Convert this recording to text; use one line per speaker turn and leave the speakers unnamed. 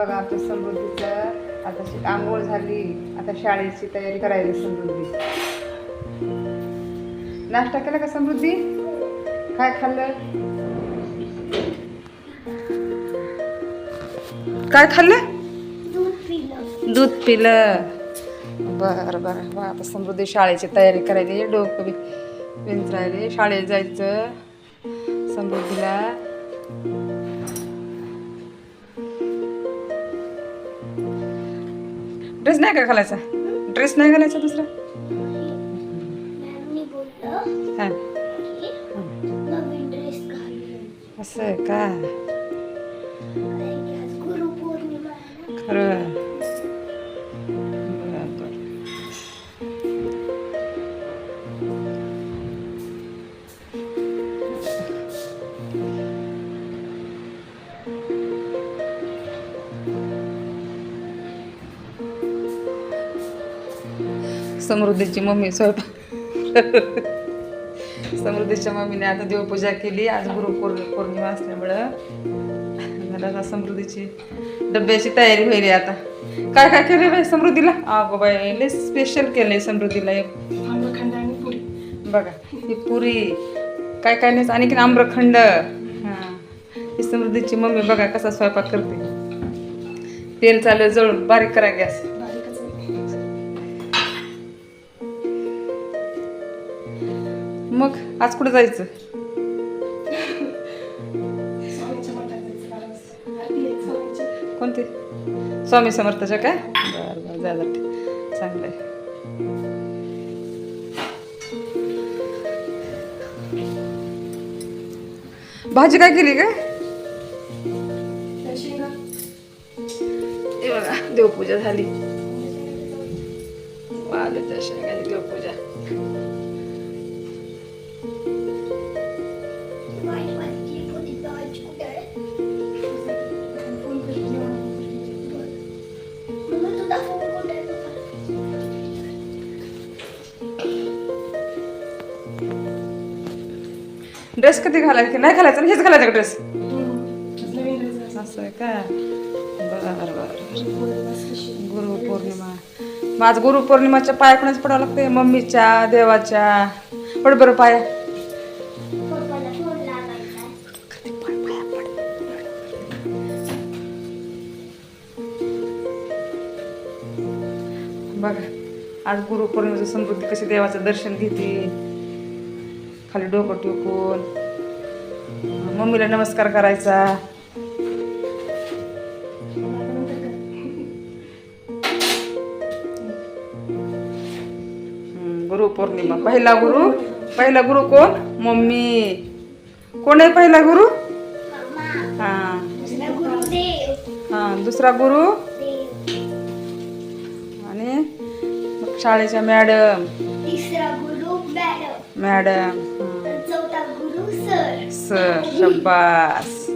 बघा आमच्या समृद्धीचं आता शी- आंघोळ झाली. आता शाळेची तयारी करायची समृद्धी. नाश्ता केला का समृद्धी? काय खाल्लं? काय खाल्लं?
दूध पिलं.
दूध पिलं. बरं बरं. बरं आता समृद्धी शाळेची तयारी करायची डोकं बी विंचरायले. शाळेत जायचं समृद्धीला. ड्रेस नाही का घालायचा? ड्रेस नाही घालायचा दुसरा? हा. असं का. खरं. समृद्धीची मम्मी स्वयंपाक समृद्धीच्या मम्मीने आता देवपूजा केली. आज गुरुपौर्णि पौर्णिमा असल्यामुळं मला आता समृद्धीची डब्याची तयारी होईल आता. काय काय केलं बाई समृद्धीला? अगो बाई लय स्पेशल केलंय समृद्धीला एक. बघा ही पुरी. काय काय नाही आणखीन आम्रखंड. हां. ही समृद्धीची मम्मी बघा कसा स्वयंपाक करते. तेल चालू आहे जळून बारीक करा गॅस. मग आज कुठं जायचं? कोणते? स्वामी समर्थाच्या काय? बरं बरं जा चांगलं आहे. भाजी काय केली काय बघा देवपूजा झाली. वालाच्या शेंगाची देवपूजा. ड्रेस कधी घालायचं नाही घालायचं? हेच घालायचं ड्रेस असं आहे का बरं. बरं गुरुपौर्णिमा माझ गुरुपौर्णिमाच्या पाया कोणाच पडावं लागते मम्मीच्या देवाच्या. पड बरं पाया. बघा आज गुरुपौर्णिमेचं समृद्धी कशी देवाचं दर्शन घेते खाली डोकं टेकून. मम्मीला नमस्कार करायचा. हम्म, गुरुपौर्णिमा पहिला गुरु पहिला गुरु कोण? मम्मी. कोण आहे पहिला गुरु? हा.
दुसरा
हा गुरु आणि शाळेच्या मॅडम.
तिसरा गुरु. मॅडम.
मॅडम.
चौथा गुरु सर.
सर शब्बास